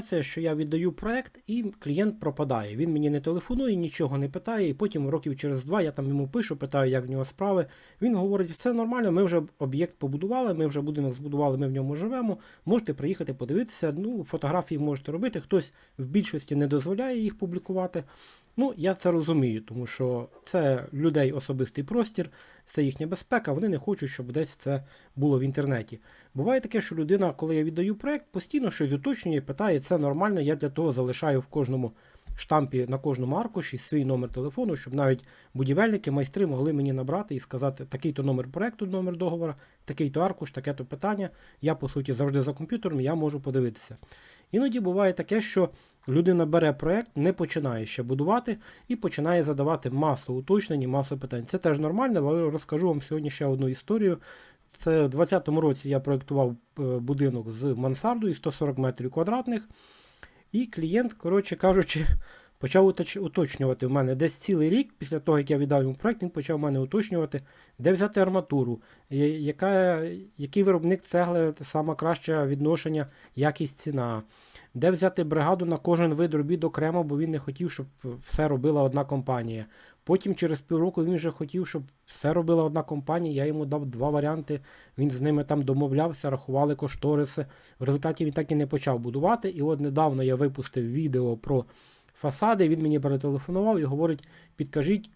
ситуація, що я віддаю проект, і клієнт пропадає. Він мені не телефонує, нічого не питає, і потім років через два я там йому пишу, питаю, як в нього справи. Він говорить, все нормально, ми вже об'єкт побудували, ми вже будинок збудували, ми в ньому живемо. Можете приїхати подивитися. Ну, фотографії можете робити. Хтось в більшості не дозволяє їх публікувати. Ну, я це розумію, тому що це людей особистий простір, це їхня безпека, вони не хочуть, щоб десь це було в інтернеті. Буває таке, що людина, коли я віддаю проект, постійно щось уточнює, питає, це нормально, я для того залишаю в кожному штампі на кожному аркуші свій номер телефону, щоб навіть будівельники, майстри могли мені набрати і сказати, такий-то номер проекту, номер договора, такий-то аркуш, таке-то питання. Я, по суті, завжди за комп'ютером, я можу подивитися. Іноді буває таке, що людина бере проект, не починає ще будувати і починає задавати масу уточнень, і масу питань. Це теж нормально, але розкажу вам сьогодні ще одну історію. Це в 2020 році я проєктував е, будинок з мансардою 140 метрів квадратних. І клієнт, коротше кажучи, почав уточнювати в мене десь цілий рік, після того, як я віддав йому проект, він почав в мене уточнювати, де взяти арматуру, яка, який виробник цегли саме краще відношення, якість ціна, де взяти бригаду на кожен вид робіт окремо, бо він не хотів, щоб все робила одна компанія. Потім через півроку він вже хотів, щоб все робила одна компанія. Я йому дав два варіанти. Він з ними там домовлявся, рахували кошториси. В результаті він так і не почав будувати. І от недавно я випустив відео про фасади. Він мені перетелефонував і говорить: підкажіть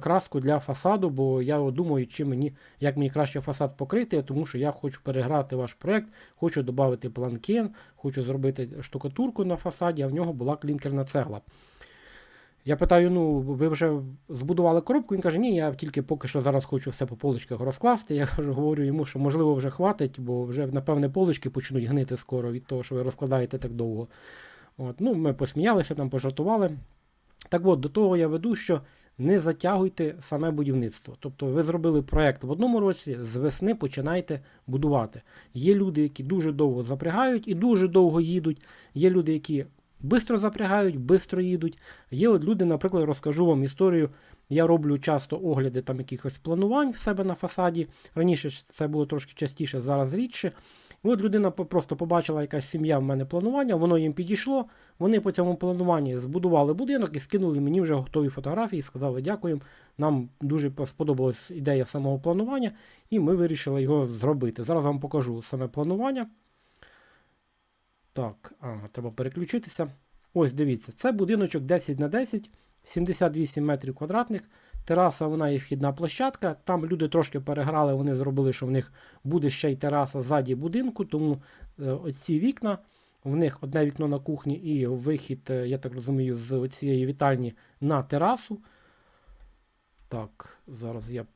краску для фасаду, бо я думаю, чи мені, як мені краще фасад покрити, тому що я хочу переграти ваш проект, хочу додати планкен, хочу зробити штукатурку на фасаді, а в нього була клінкерна цегла. Я питаю: ну, ви вже збудували коробку? Він каже, ні, я тільки поки що зараз хочу все по поличках розкласти. Я кажу, говорю йому, що можливо вже хватить, бо вже, напевне, полички почнуть гнити скоро від того, що ви розкладаєте так довго. От, ну, ми посміялися, там пожартували. Так от, до того я веду, що не затягуйте саме будівництво. Тобто ви зробили проект в одному році, з весни починайте будувати. Є люди, які дуже довго запрягають і дуже довго їдуть. Є люди, які Бистро запрягають, бистро їдуть. Є от люди, наприклад, розкажу вам історію. Я роблю часто огляди там якихось планувань в себе на фасаді. Раніше це було трошки частіше, зараз рідше. От людина просто побачила якась сім'я в мене планування, воно їм підійшло. Вони по цьому плануванні збудували будинок і скинули мені вже готові фотографії, сказали дякуємо. Нам дуже сподобалась ідея самого планування, і ми вирішили його зробити. Зараз вам покажу саме планування. Так, а, треба переключитися. Ось дивіться, це будиночок 10 на 10, 78 метрів квадратних. Тераса, вона є вхідна площадка. Там люди трошки переграли, вони зробили, що в них буде ще й тераса ззаді будинку, тому е, оці вікна, в них одне вікно на кухні і вихід, е, я так розумію, з цієї вітальні на терасу. Так, зараз я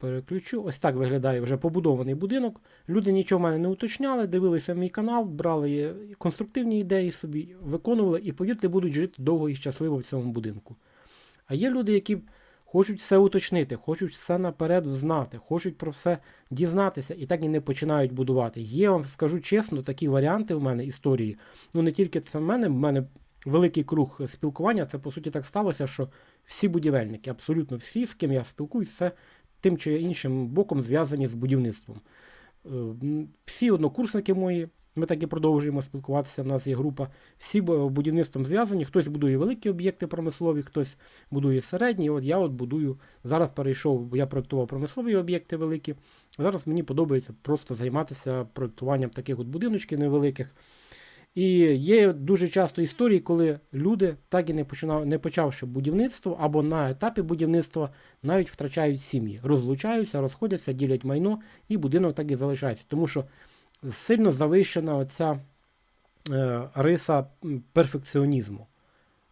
переключу. Ось так виглядає вже побудований будинок. Люди нічого в мене не уточняли, дивилися мій канал, брали конструктивні ідеї собі, виконували і, повірте, будуть жити довго і щасливо в цьому будинку. А є люди, які хочуть все уточнити, хочуть все наперед знати, хочуть про все дізнатися і так і не починають будувати. Є, вам скажу чесно, такі варіанти в мене історії. Ну не тільки це в мене, в мене великий круг спілкування. Це по суті так сталося, що всі будівельники, абсолютно всі, з ким я спілкуюсь, це тим чи іншим боком зв'язані з будівництвом. Е, Всі однокурсники мої, ми так і продовжуємо спілкуватися. У нас є група. Всі будівництвом зв'язані. Хтось будує великі об'єкти промислові, хтось будує середні. От я от будую. Зараз перейшов, я проєктував промислові об'єкти великі. Зараз мені подобається просто займатися проєктуванням таких от будиночків невеликих. І є дуже часто історії, коли люди, так і не починав, не почавши будівництво, або на етапі будівництва навіть втрачають сім'ї, розлучаються, розходяться, ділять майно, і будинок так і залишається. Тому що сильно завищена оця е, риса перфекціонізму.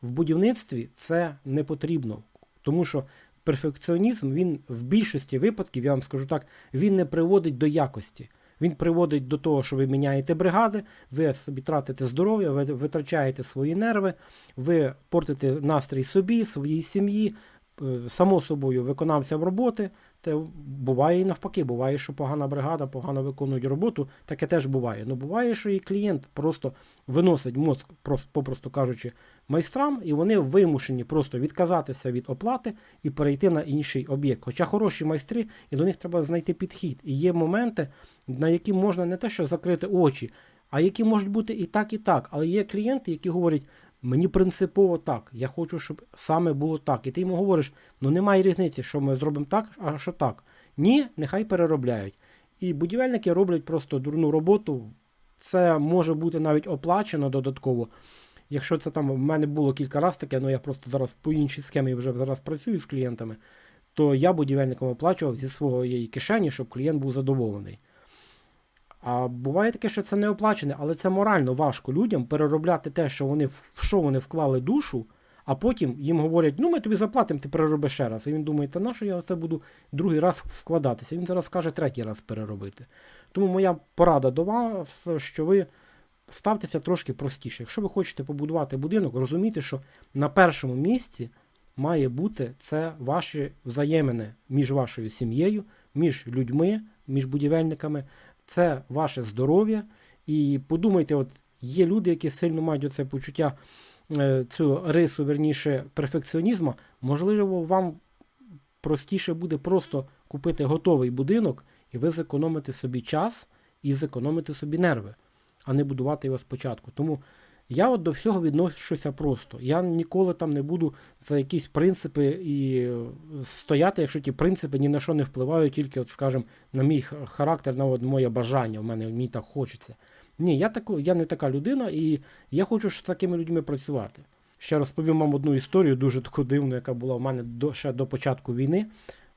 В будівництві це не потрібно, тому що перфекціонізм він в більшості випадків, я вам скажу так, він не приводить до якості. Він приводить до того, що ви міняєте бригади, ви собі тратите здоров'я, ви витрачаєте свої нерви, ви портите настрій собі, своїй сім'ї, само собою виконавцям роботи. Те буває і навпаки, буває, що погана бригада погано виконують роботу, таке теж буває. Ну буває, що і клієнт просто виносить мозк, попросту кажучи, майстрам, і вони вимушені просто відказатися від оплати і перейти на інший об'єкт. Хоча хороші майстри, і до них треба знайти підхід. І є моменти, на які можна не те, що закрити очі, а які можуть бути і так, і так. Але є клієнти, які говорять, мені принципово так, я хочу, щоб саме було так. І ти йому говориш, ну немає різниці, що ми зробимо так, а що так. Ні, нехай переробляють. І будівельники роблять просто дурну роботу. Це може бути навіть оплачено додатково. Якщо це там в мене було кілька разів таке, ну я просто зараз по іншій схемі вже зараз працюю з клієнтами, то я будівельникам оплачував зі своєї кишені, щоб клієнт був задоволений. А буває таке, що це не оплачене, але це морально важко людям переробляти те, що вони в що вони вклали душу, а потім їм говорять, ну ми тобі заплатимо, ти перероби ще раз. І він думає, та на що я це буду другий раз вкладатися? Він зараз каже третій раз переробити. Тому моя порада до вас, що ви ставтеся трошки простіше. Якщо ви хочете побудувати будинок, розумійте, що на першому місці має бути це ваші взаємини між вашою сім'єю, між людьми, між будівельниками, це ваше здоров'я. І подумайте, от є люди, які сильно мають оце почуття, е, цю рису, верніше, перфекціонізму, можливо, вам простіше буде просто купити готовий будинок, і ви зекономите собі час і зекономите собі нерви, а не будувати його спочатку. Тому я от до всього відношуся просто. Я ніколи там не буду за якісь принципи і стояти, якщо ті принципи ні на що не впливають, тільки, от, скажімо, на мій характер, на от моє бажання, в мене мені так хочеться. Ні, я таку, я не така людина, і я хочу з такими людьми працювати. Ще розповім вам одну історію, дуже таку дивну, яка була в мене до, ще до початку війни.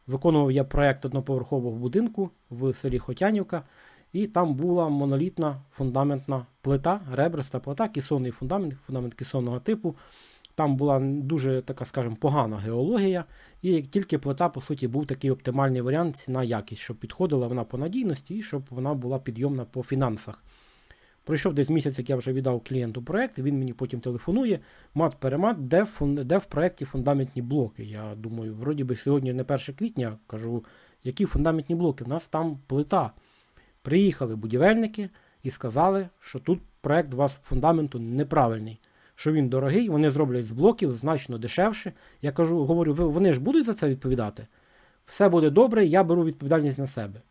Виконував я проєкт одноповерхового будинку в селі Хотянівка, і там була монолітна фундаментна плита, ребриста плита, кісонний фундамент, фундамент кісонного типу. Там була дуже така, скажімо, погана геологія, і тільки плита, по суті, був такий оптимальний варіант, ціна якість, щоб підходила вона по надійності і щоб вона була підйомна по фінансах. Пройшов десь місяць, як я вже віддав клієнту проект, він мені потім телефонує, мат-перемат, де, де в проєкті фундаментні блоки. Я думаю, вроді би сьогодні не 1 квітня, кажу, які фундаментні блоки? У нас там плита. Приїхали будівельники і сказали, що тут проєкт у вас фундаменту неправильний, що він дорогий, вони зроблять з блоків значно дешевше. Я кажу, говорю, вони ж будуть за це відповідати? Все буде добре, я беру відповідальність на себе.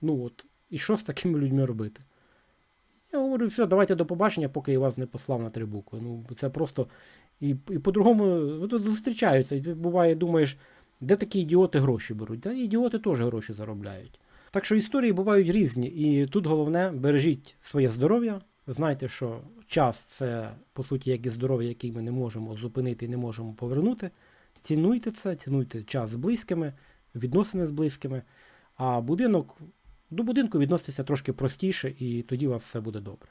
Ну от, і що з такими людьми робити? Я говорю, все, давайте до побачення, поки я вас не послав на три букви. Ну, це просто. І і по-другому тут зустрічаються. І буває, думаєш, де такі ідіоти гроші беруть? Та ідіоти теж гроші заробляють. Так що історії бувають різні, і тут головне бережіть своє здоров'я. Знайте, що час це, по суті, як і здоров'я, який ми не можемо зупинити і не можемо повернути. Цінуйте це, цінуйте час з близькими, відносини з близькими, а будинок до будинку відноситься трошки простіше, і тоді у вас все буде добре.